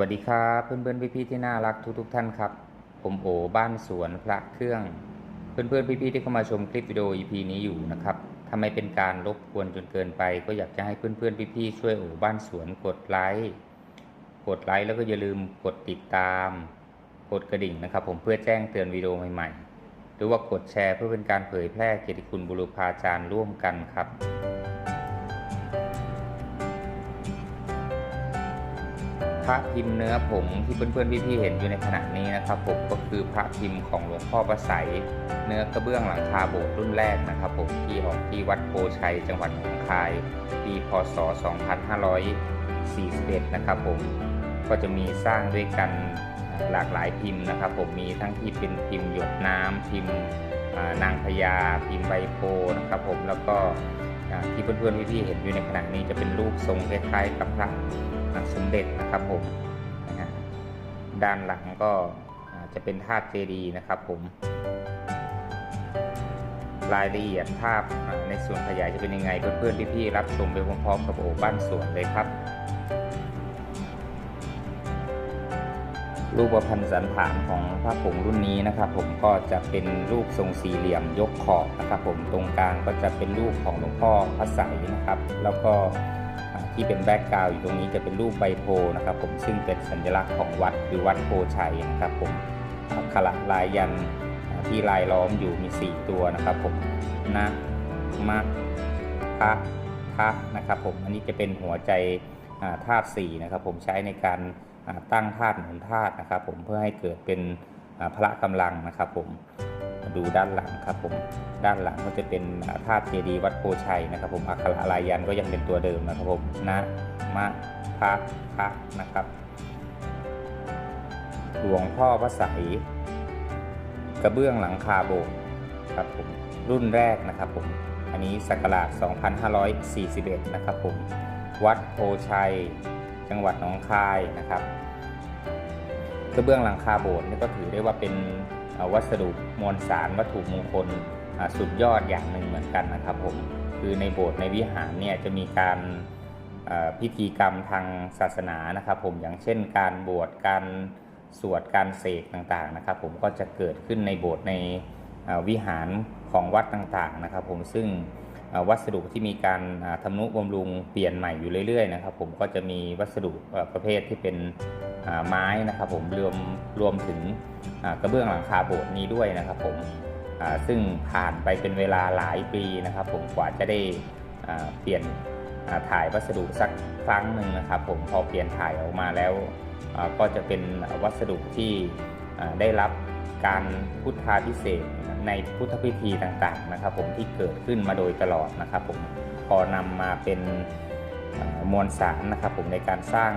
วัสดีครับเพื่อนๆพี่ๆที่น่ารักทุกๆท่านครับ ผมโอบ้านสวนพระเครื่อง เพื่อนๆพี่ๆที่เข้ามาชมคลิปวิดีโอ EP นี้อยู่นะครับถ้าไม่เป็นการรบกวนจนเกินไป ก็อยากจะให้เพื่อนๆพี่ๆช่วยโอบ้านสวนกดไลค์กดไลค์แล้วก็อย่าลืมกดติดตาม กดกระดิ่งนะครับ ผมเพื่อแจ้งเตือนวิดีโอใหม่ๆ หรือว่ากดแชร์เพื่อเป็นการเผยแพร่เกียรติคุณบุรุพาจารย์ร่วมกันครับ ระพิมพ์เนื้อผงที่เพื่อนๆพี่ๆเห็นอยู่ในขณะนี้นะครับผมก็คือพระพิมพ์ของหลวงพ่อประสัยเนื้อกระเบื้องหลังคาโบสถ์รุ่นแรกนะครับผมที่ออกที่วัดโพชัย จังหวัดหนองคาย ปีพศ 2541 นะครับผมก็จะมีสร้างด้วยกันหลากหลายพิมพ์นะครับ ผมมีทั้งที่เป็นพิมพ์หยดน้ำพิมพ์นางพญาพิมพ์ใบโพนะครับผมแล้วก็ที่เพื่อนๆพี่ๆเห็นอยู่ในขณะนี้จะเป็นรูปทรงคล้ายๆกับพระ สมเด็จนะครับผมนะฮะด้านหลังก็จะเป็นธาตุเจดีย์นะครับผมรายละเอียดภาพในส่วนขยายจะเป็นยังไงเพื่อนๆพี่ๆรับชมไปพร้อมๆกับโอบ้านสวนเลยครับ รูปประพันธ์สันฐานของพระผงรุ่นนี้นะครับ ผมก็จะเป็นรูปทรงสี่เหลี่ยมยกขอบนะครับ ผมตรงกลางก็จะเป็นรูปของหลวงพ่อพระใสยนะครับ แล้วก็ ที่เป็นแบ็กกราวด์อยู่ตรงนี้จะเป็นรูปใบโพนะครับ ผมซึ่งเป็นสัญลักษณ์ของวัดคือวัดโพชัยนะครับผมอักขระลายยันที่ลายล้อมอยู่มี 4 ตัวนะครับผมนะมะพระพระนะครับผมอันนี้จะเป็นหัวใจธาตุสี่นะครับผมใช้ในการตั้งธาตุหนุนธาตุนะครับผมเพื่อให้เกิดเป็นพละกำลังนะครับผม ดูด้านหลังครับผมด้านหลังก็จะเป็นอ่าธาตุเจดีย์วัดโพชัยนะครับ ผมอักขระลายยันก็ยังเป็นตัวเดิมนะครับผมนะมะพระพระนะครับ หลวงพ่อพระใสยกระเบื้องหลังคาโบสถ์ครับผมรุ่นแรกนะครับผมอันนี้ศักราช 2541 นะครับผม วัดโพชัย จังหวัดหนองคายนะครับกระเบื้องหลังคาโบสถ์นี่ก็ถือได้ว่าเป็น วัสดุมวลสารวัตถุมงคลสุดยอดอย่างหนึ่งเหมือนกันนะครับผมคือในโบสถ์ในวิหารเนี่ยจะมีการพิธีกรรมทางศาสนานะครับ ผมอย่างเช่น การบวชการสวดการเสกต่างๆนะครับ ผมก็จะเกิดขึ้นในโบสถ์ในวิหารของวัดต่างๆนะครับ ผมซึ่ง วัสดุที่มีการอ่าทำนุบำรุงเปลี่ยนใหม่อยู่เรื่อยๆนะครับผมก็จะมีวัสดุประเภทที่เป็นไม้นะครับผมรวมรวมถึงกระเบื้องหลังคาโบสถ์นี้ด้วยนะครับผมซึ่งผ่านไปเป็นเวลาหลายปีนะครับ ผมกว่าจะได้เปลี่ยนถ่ายวัสดุสักครั้งหนึ่งนะครับ ผมพอเปลี่ยนถ่ายออกมาแล้วก็จะเป็นวัสดุที่ได้รับ การพุทธาพิเศษในพุทธพิธีต่างๆนะครับ ผมที่เกิดขึ้นมาโดยตลอดนะครับผมพอนำมาเป็นมวลสารนะครับ ผมในการสร้าง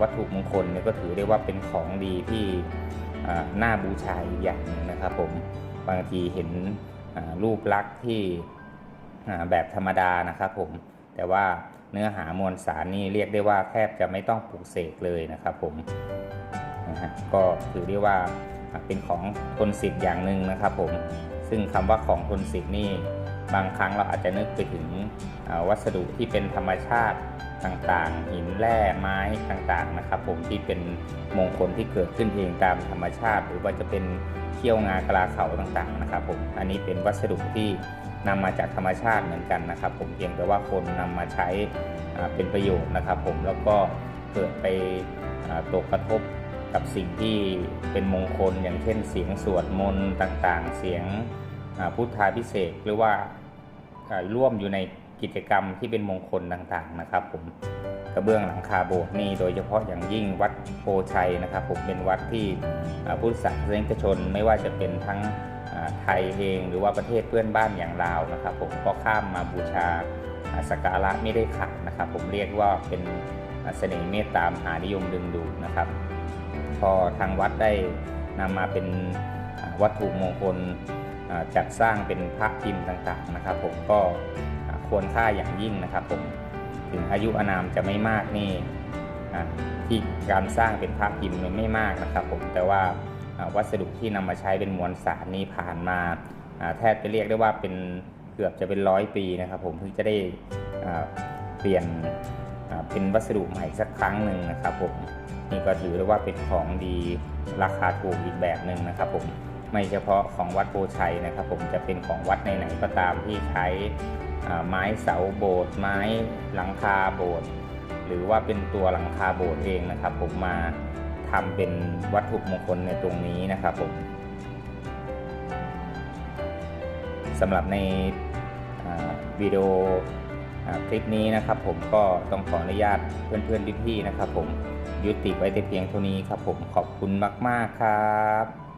วัตถุมงคลเนี่ยก็ถือได้ว่าเป็นของดีที่น่าบูชาอีกอย่างหนึงนะครับ ผมบางทีเห็นรูปลักษณ์ที่แบบธรรมดานะครับ ผมแต่ว่าเนื้อหามวลสารนี่เรียกได้ว่าแทบจะไม่ต้องปลูกเสกเลยนะครับ ผมนะฮะก็ถือได้ว่า เป็นของทนสิทธิ์อย่างหนึ่งนะครับผมซึ่งคำว่าของทนสิทธิ์นี่บางครั้งเราอาจจะนึกไปถึงวัสดุที่เป็นธรรมชาติต่างๆ หินแร่ไม้ต่างๆนะครับ ผมที่เป็นมงคลที่เกิดขึ้นเองตามธรรมชาติ หรือว่าจะเป็นเขี้ยวงากลาเขาต่างๆนะครับผมอันนี้เป็นวัสดุที่นำมาจากธรรมชาติเหมือนกันนะครับ ผมเพียงแต่ว่าคนนำมาใช้เป็นประโยชน์นะครับ ผมแล้วก็เกิดไปตกกระทบ กับสิ่งที่เป็นมงคลอย่างเช่นเสียงสวดมนต์ต่างๆ เสียงพุทธาพิเศษหรือว่าร่วมอยู่ในกิจกรรมที่เป็นมงคลต่างๆนะครับผมกระเบื้องหลังคาโบสถ์นี่โดยเฉพาะอย่างยิ่งวัดโพชัยนะครับผมเป็นวัดที่พุทธศาสนิกชนไม่ว่าจะเป็นทั้งไทยเองหรือว่าประเทศเพื่อนบ้านอย่างลาวนะครับผมก็ข้ามมาบูชาสักการะไม่ได้ขาดนะครับผมเรียกว่าเป็นเสน่ห์เมตตามหานิยมดึงดูดนะครับ พอทางวัดได้นำมาเป็นวัตถุมงคลจัดสร้างเป็นพระพิมพ์ต่างๆนะครับ ผมก็ควรค่าอย่างยิ่งนะครับผมถึงอายุอานามจะไม่มากนี่ที่การสร้างเป็นพระพิมพ์มันไม่มากนะครับ ผมแต่ว่าวัสดุที่นำมาใช้เป็นมวลสารนี้ผ่านมาแทบจะเรียกได้ว่าเป็นเกือบจะเป็นร้อยปีนะครับ ผมเพิ่งจะได้เปลี่ยนเป็นวัสดุใหม่สักครั้งหนึ่งนะครับผม นี่ก็ถือได้ว่าเป็นของดีราคาถูกอีกแบบหนึ่งนะครับผมไม่เฉพาะของวัดโพชัยนะครับ ผมจะเป็นของวัดไหนๆก็ตามที่ใช้ไม้เสาโบสถ์ไม้หลังคาโบสถ์หรือว่าเป็นตัวหลังคาโบสถ์เองนะครับ ผมมาทำเป็นวัตถุมงคลในตรงนี้นะครับผมสำหรับในวิดีโอคลิปนี้นะครับ ผมก็ต้องขออนุญาตเพื่อนๆพี่ๆนะครับ ผม ยุติไว้แต่เพียงเท่านี้ครับผมขอบคุณมาก ๆ ครับ